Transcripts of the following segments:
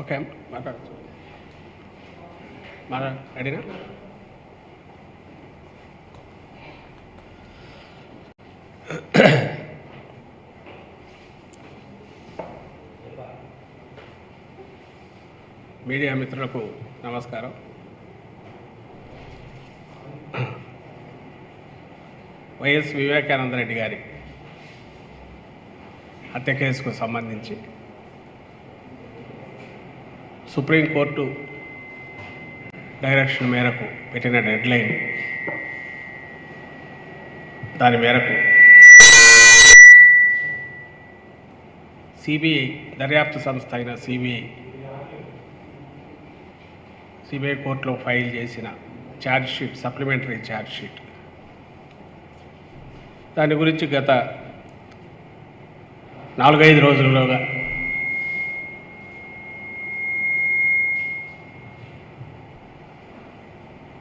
Okay మాట్లాడచ్చు మాట్లాడ. రెడీనా మీడియా మిత్రులకు నమస్కారం. వైఎస్ వివేకానంద రెడ్డి గారి హత్య కేసుకు సంబంధించి సుప్రీంకోర్టు డైరెక్షన్ మేరకు పెట్టిన డెడ్లైన్ దాని మేరకు సిబిఐ దర్యాప్తు సంస్థ అయిన సిబిఐ సిబిఐ కోర్టులో ఫైల్ చేసిన ఛార్జ్షీట్ సప్లిమెంటరీ ఛార్జ్ షీట్. దాని గురించి గత నాలుగైదు రోజుల్లోగా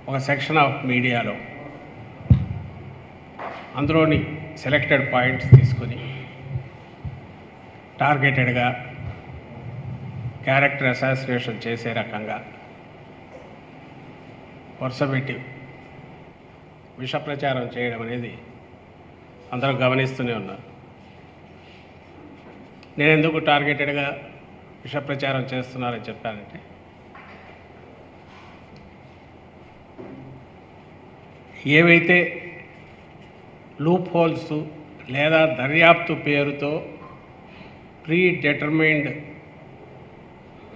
ఒక సెక్షన్ ఆఫ్ మీడియాలో అందులోని సెలెక్టెడ్ పాయింట్స్ తీసుకొని టార్గెటెడ్గా క్యారెక్టర్ అసాసినేషన్ చేసే రకంగా వరుసపెట్టి విష ప్రచారం చేయడం అనేది అందరూ గమనిస్తూనే ఉన్నారు నేను ఎందుకు టార్గెటెడ్గా విష ప్రచారం చేస్తున్నారని చెప్పానంటే ఏవైతే లూప్ హోల్స్ లేదా దర్యాప్తు పేరుతో ప్రీ డిటర్మైన్డ్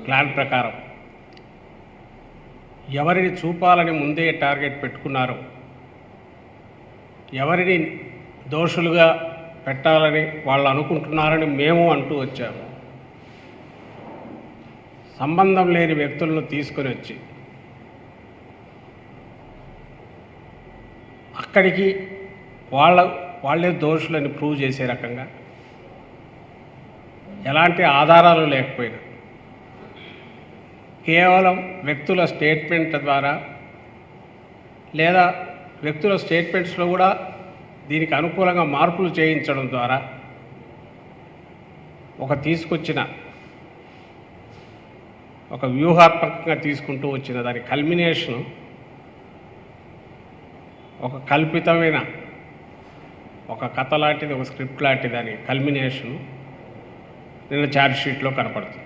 ప్లాన్ ప్రకారం ఎవరిని చూపాలని ముందే టార్గెట్ పెట్టుకున్నారో ఎవరిని దోషులుగా పెట్టాలని వాళ్ళు అనుకుంటున్నారని మేము అంటూ వచ్చాము. సంబంధం లేని వ్యక్తులను తీసుకొని వచ్చి అక్కడికి వాళ్ళ వాళ్ళే దోషులని ప్రూవ్ చేసే రకంగా ఎలాంటి ఆధారాలు లేకపోయినా కేవలం వ్యక్తుల స్టేట్మెంట్ ద్వారా లేదా వ్యక్తుల స్టేట్మెంట్స్లో కూడా దీనికి అనుకూలంగా మార్పులు చేయించడం ద్వారా ఒక తీసుకొచ్చిన ఒక వ్యూహాత్మకంగా తీసుకుంటూ వచ్చిన దాని కల్మినేషను ఒక కల్పితమైన ఒక కథ లాంటిది ఒక స్క్రిప్ట్ లాంటిది అని కల్మినేషన్ నిన్న ఛార్జ్ షీట్లో కనపడుతుంది.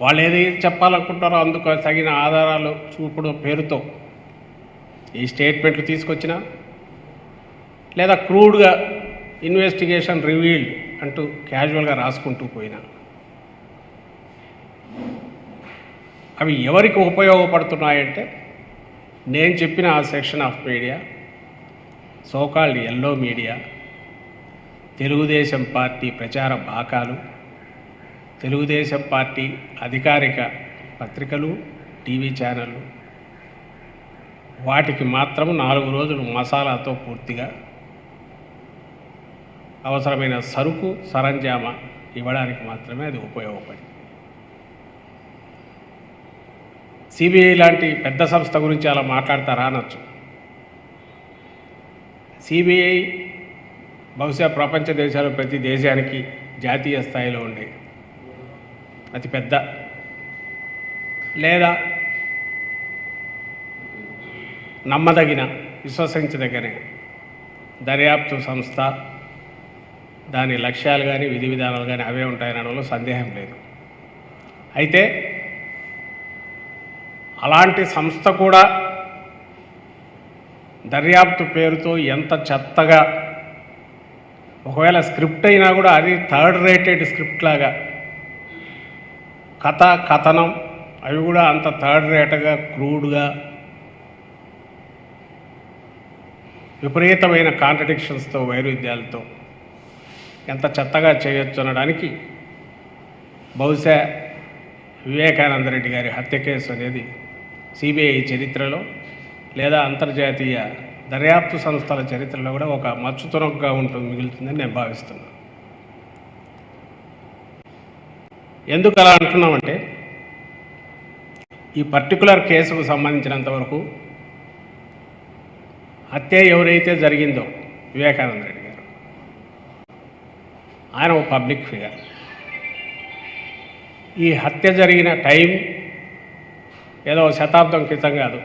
వాళ్ళు ఏది చెప్పాలనుకుంటారో అందుకు తగిన ఆధారాలు చూపడం పేరుతో ఈ స్టేట్మెంట్లు తీసుకొచ్చినా లేదా క్రూడ్గా ఇన్వెస్టిగేషన్ రివీల్డ్ అంటూ క్యాజువల్గా రాసుకుంటూ పోయినా అవి ఎవరికి ఉపయోగపడుతున్నాయంటే నేను చెప్పిన ఆ section of media so called yellow media Telugu Desam party ప్రచార బాకాలు తెలుగుదేశం పార్టీ అధికారిక పత్రికలు టీవీ ఛానళ్ళు వాటికి మాత్రం నాలుగు రోజులు మసాలాతో పూర్తిగా అవసరమైన సరుకు సరంజామా ఇవ్వడానికి మాత్రమే అది ఉపయోగపడింది. సిబిఐ లాంటి పెద్ద సంస్థ గురించి అలా మాట్లాడతారా అనొచ్చు. సిబిఐ బహుశా ప్రపంచ దేశాలు ప్రతి దేశానికి జాతీయ స్థాయిలో ఉండే అతిపెద్ద లేదా నమ్మదగిన విశ్వసించదగిన దర్యాప్తు సంస్థ. దాని లక్ష్యాలు కానీ విధి విధానాలు కానీ అవే ఉంటాయనడంలో సందేహం లేదు. అయితే అలాంటి సంస్థ కూడా దర్యాప్తు పేరుతో ఎంత చెత్తగా ఒకవేళ స్క్రిప్ట్ అయినా కూడా అది థర్డ్ రేటెడ్ స్క్రిప్ట్ లాగా. కథ కథనం అవి కూడా అంత థర్డ్ రేట్గా క్రూడ్గా విపరీతమైన కాంట్రడిక్షన్స్తో వైరుధ్యాలతో ఎంత చెత్తగా చేయొచ్చు అనడానికి బహుశా వివేకానంద రెడ్డి గారి హత్య కేసు అనేది సిబిఐ చరిత్రలో లేదా అంతర్జాతీయ దర్యాప్తు సంస్థల చరిత్రలో కూడా ఒక మచ్చుతురగ్గా ఉంటుంది మిగులుతుందని నేను భావిస్తున్నాను ఎందుకు అలా అంటున్నామంటే ఈ పర్టికులర్ కేసుకు సంబంధించినంత వరకు హత్య ఎవరైతే జరిగిందో వివేకానంద రెడ్డి గారు ఆయన ఒక పబ్లిక్ ఫిగర్. ఈ హత్య జరిగిన టైం ఏదో శతాబ్దం క్రితం కాదు.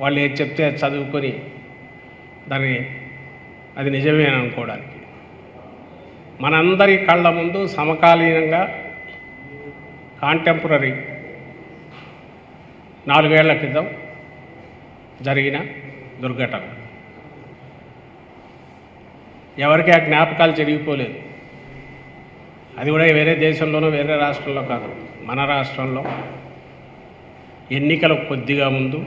వాళ్ళు ఏది చెప్తే చదువుకొని దాన్ని అది నిజమే అని అనుకోవడానికి. మనందరి కళ్ళ ముందు సమకాలీనంగా కాంటెంపరీ నాలుగేళ్ళ క్రితం జరిగిన దుర్ఘటన. ఎవరికి ఆ జ్ఞాపకాలు చెరిగిపోలేదు. అది కూడా వేరే దేశంలోనూ వేరే రాష్ట్రంలో కాదు. మన రాష్ట్రంలో ఎన్నికలకు కొద్దిగా ముందు